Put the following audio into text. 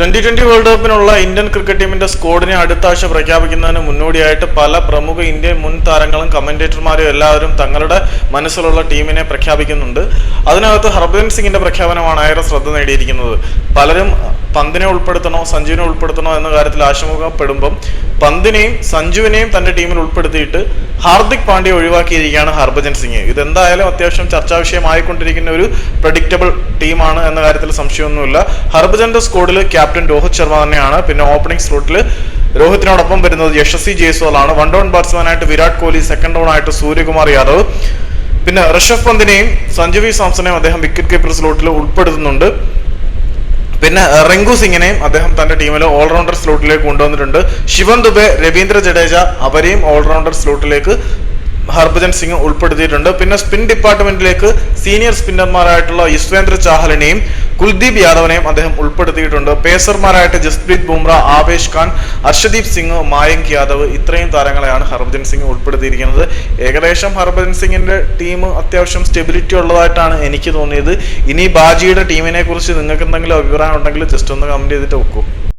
Twenty twenty world കപ്പിനുള്ള Indian cricket ടീമിന്റെ സ്കോഡിനെ അടുത്ത ആഴ്ച പ്രഖ്യാപിക്കുന്നതിന് മുന്നോടിയായിട്ട് പല പ്രമുഖ ഇന്ത്യൻ മുൻ താരങ്ങളും കമന്റേറ്റർമാരും എല്ലാവരും തങ്ങളുടെ മനസ്സിലുള്ള ടീമിനെ പ്രഖ്യാപിക്കുന്നുണ്ട്. അതിനകത്ത് ഹർഭജൻ സിംഗിന്റെ പ്രഖ്യാപനമാണ് ഏറെ ശ്രദ്ധ നേടിയിരിക്കുന്നത്. പലരും പന്തിനെ ഉൾപ്പെടുത്തണോ സഞ്ജുവിനെ ഉൾപ്പെടുത്തണോ എന്ന കാര്യത്തിൽ ആശങ്കപ്പെടുമ്പം പന്തിനെയും സഞ്ജുവിനെയും തന്റെ ടീമിൽ ഉൾപ്പെടുത്തിയിട്ട് ഹാർദിക് പാണ്ഡ്യ ഒഴിവാക്കിയിരിക്കുകയാണ് ഹർഭജൻ സിംഗ്. ഇതെന്തായാലും അത്യാവശ്യം ചർച്ചാ വിഷയമായിക്കൊണ്ടിരിക്കുന്ന ഒരു പ്രഡിക്റ്റബിൾ ടീമാണ് എന്ന കാര്യത്തിൽ സംശയമൊന്നുമില്ല. ഹർഭജന്റെ സ്കോഡിൽ ക്യാപ്റ്റൻ രോഹിത് ശർമ്മ തന്നെയാണ്. പിന്നെ ഓപ്പണിംഗ് സ്ലോട്ടിൽ രോഹിത്തിനോടൊപ്പം വരുന്നത് യശസ്വി ജയ്സ്വാൾ ആണ് വൺ ഡൗൺ ബാറ്റ്സ്മാനായിട്ട് വിരാട് കോഹ്ലി സെക്കൻഡ് ഡൗൺ ആയിട്ട് സൂര്യകുമാർ യാദവ്. പിന്നെ ഋഷഭ് പന്തിനെയും സഞ്ജു വി സാംസണെയും അദ്ദേഹം വിക്കറ്റ് കീപ്പർ സ്ലോട്ടിൽ ഉൾപ്പെടുത്തുന്നുണ്ട്. പിന്നെ റിങ്കു സിംഗിനെയും അദ്ദേഹം തന്റെ ടീമിൽ ഓൾറൗണ്ടർ സ്ലോട്ടിലേക്ക് കൊണ്ടുവന്നിട്ടുണ്ട്. ശിവൻ ദുബെ രവീന്ദ്ര ജഡേജ അവരെയും ഓൾറൗണ്ടർ സ്ലോട്ടിലേക്ക് ഹർഭജൻ സിംഗ് ഉൾപ്പെടുത്തിയിട്ടുണ്ട്. പിന്നെ സ്പിൻ ഡിപ്പാർട്ട്മെന്റിലേക്ക് സീനിയർ സ്പിന്നർമാരായിട്ടുള്ള യുസ്വേന്ദ്ര ചാഹലിനെയും കുൽദീപ് യാദവിനെയും അദ്ദേഹം ഉൾപ്പെടുത്തിയിട്ടുണ്ട്. പേസർമാരായിട്ട് ജസ്പ്രീത് ബുംറ ആവേശ് ഖാൻ അർഷദീപ് സിംഗ് മായങ്ക് യാദവ് ഇത്രയും താരങ്ങളെയാണ് ഹർഭജൻ സിംഗ് ഉൾപ്പെടുത്തിയിരിക്കുന്നത്. ഏകദേശം ഹർഭജൻ സിംഗിന്റെ ടീം അത്യാവശ്യം സ്റ്റെബിലിറ്റി ഉള്ളതായിട്ടാണ് എനിക്ക് തോന്നിയത്. ഇനി ബാജിയുടെ ടീമിനെ കുറിച്ച് നിങ്ങൾക്ക് എന്തെങ്കിലും അഭിപ്രായം ഉണ്ടെങ്കിൽ ജസ്റ്റ് ഒന്ന് കമന്റ് ചെയ്തിട്ട് വെക്കൂ.